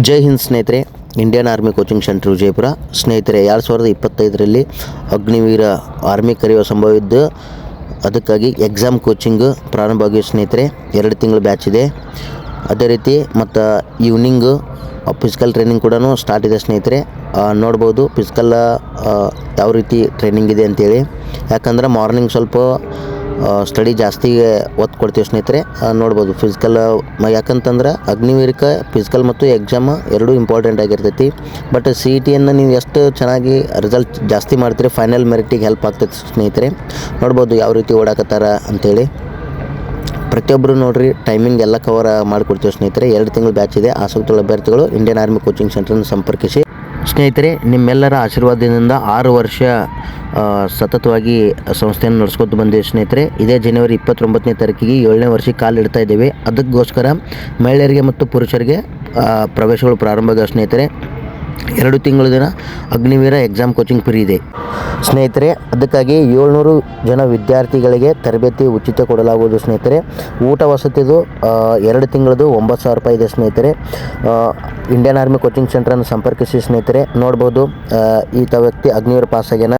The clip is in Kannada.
ಜೈ ಹಿಂದ್ ಸ್ನೇಹಿತರೆ, Indian army coaching centre Vijayapura. ಸ್ನೇಹಿತರೆ, ಎರಡು ಸಾವಿರದ ಇಪ್ಪತ್ತೈದರಲ್ಲಿ ಅಗ್ನಿವೀರ ಆರ್ಮಿ ಕರೆಯುವ ಸಂಭವ ಇದ್ದು, ಅದಕ್ಕಾಗಿ ಎಕ್ಸಾಮ್ ಕೋಚಿಂಗ್ ಪ್ರಾರಂಭ ಸ್ನೇಹಿತರೆ. ಎರಡು ತಿಂಗಳ ಬ್ಯಾಚ್ ಇದೆ. ಅದೇ ರೀತಿ ಮತ್ತು ಈವ್ನಿಂಗು ಫಿಸಿಕಲ್ ಟ್ರೈನಿಂಗ್ ಕೂಡ ಸ್ಟಾರ್ಟ್ ಇದೆ ಸ್ನೇಹಿತರೆ. ನೋಡ್ಬೋದು ಫಿಸಿಕಲ್ ಯಾವ ರೀತಿ ಟ್ರೈನಿಂಗ್ ಇದೆ ಅಂತೇಳಿ. ಯಾಕಂದ್ರೆ ಮಾರ್ನಿಂಗ್ ಸ್ವಲ್ಪ ಸ್ಟಡಿ ಜಾಸ್ತಿ ಒತ್ತು ಕೊಡ್ತೀವಿ ಸ್ನೇಹಿತರೆ. ನೋಡ್ಬೋದು ಫಿಸಿಕಲ್ ಯಾಕಂತಂದ್ರೆ ಅಗ್ನಿವೀರಿಕ ಫಿಸಿಕಲ್ ಮತ್ತು ಎಕ್ಸಾಮ್ ಎರಡೂ ಇಂಪಾರ್ಟೆಂಟ್ ಆಗಿರ್ತೈತಿ. ಬಟ್ ಸಿ ಇ ಟಿಯನ್ನು ನೀವು ಎಷ್ಟು ಚೆನ್ನಾಗಿ ರಿಸಲ್ಟ್ ಜಾಸ್ತಿ ಮಾಡ್ತೀರಿ ಫೈನಲ್ ಮೆರಿಟಿಗೆ ಹೆಲ್ಪ್ ಆಗ್ತೈತಿ ಸ್ನೇಹಿತರೆ. ನೋಡ್ಬೋದು ಯಾವ ರೀತಿ ಓಡಾಕತ್ತಾರ ಅಂತೇಳಿ. ಪ್ರತಿಯೊಬ್ಬರು ನೋಡಿರಿ ಟೈಮಿಂಗ್ ಎಲ್ಲ ಕವರ್ ಮಾಡಿಕೊಡ್ತೀವಿ ಸ್ನೇಹಿತರೆ. ಎರಡು ತಿಂಗಳು ಬ್ಯಾಚ್ ಇದೆ. ಆಸಕ್ತಿಯುಳ್ಳ ಅಭ್ಯರ್ಥಿಗಳು ಇಂಡಿಯನ್ ಆರ್ಮಿ ಕೋಚಿಂಗ್ ಸೆಂಟರ್ನ ಸಂಪರ್ಕಿಸಿ. ಸ್ನೇಹಿತರೆ, ನಿಮ್ಮೆಲ್ಲರ ಆಶೀರ್ವಾದದಿಂದ ಆರು ವರ್ಷ ಸತತವಾಗಿ ಸಂಸ್ಥೆಯನ್ನು ನಡೆಸ್ಕೊತ ಬಂದಿದೆ ಸ್ನೇಹಿತರೆ. ಇದೇ ಜನವರಿ ಇಪ್ಪತ್ತೊಂಬತ್ತನೇ ತಾರೀಕಿಗೆ ಏಳನೇ ವರ್ಷಕ್ಕೆ ಕಾಲಿಡ್ತಾ ಇದ್ದೇವೆ. ಅದಕ್ಕೋಸ್ಕರ ಮಹಿಳೆಯರಿಗೆ ಮತ್ತು ಪುರುಷರಿಗೆ ಪ್ರವೇಶಗಳು ಪ್ರಾರಂಭ ಆಗಿವೆ ಸ್ನೇಹಿತರೆ. ಎರಡು ತಿಂಗಳ ದಿನ ಅಗ್ನಿವೀರ ಎಕ್ಸಾಮ್ ಕೋಚಿಂಗ್ ಫ್ರೀ ಇದೆ. ಸ್ನೇಹಿತರೆ, ಅದಕ್ಕಾಗಿ ಏಳ್ನೂರು ಜನ ವಿದ್ಯಾರ್ಥಿಗಳಿಗೆ ತರಬೇತಿ ಉಚಿತ ಕೊಡಲಾಗುವುದು ಸ್ನೇಹಿತರೆ. ಊಟ ವಸತಿದು ಎರಡು ತಿಂಗಳದು ಒಂಬತ್ತು ಸಾವಿರ ರೂಪಾಯಿ ಇದೆ ಸ್ನೇಹಿತರೆ. ಇಂಡಿಯನ್ ಆರ್ಮಿ ಕೋಚಿಂಗ್ ಸೆಂಟ್ರನ್ನು ಸಂಪರ್ಕಿಸಿ ಸ್ನೇಹಿತರೆ. ನೋಡ್ಬೋದು ಈತ ವ್ಯಕ್ತಿ ಅಗ್ನಿವೀರ ಪಾಸ್ ಆಗ್ಯಾನ.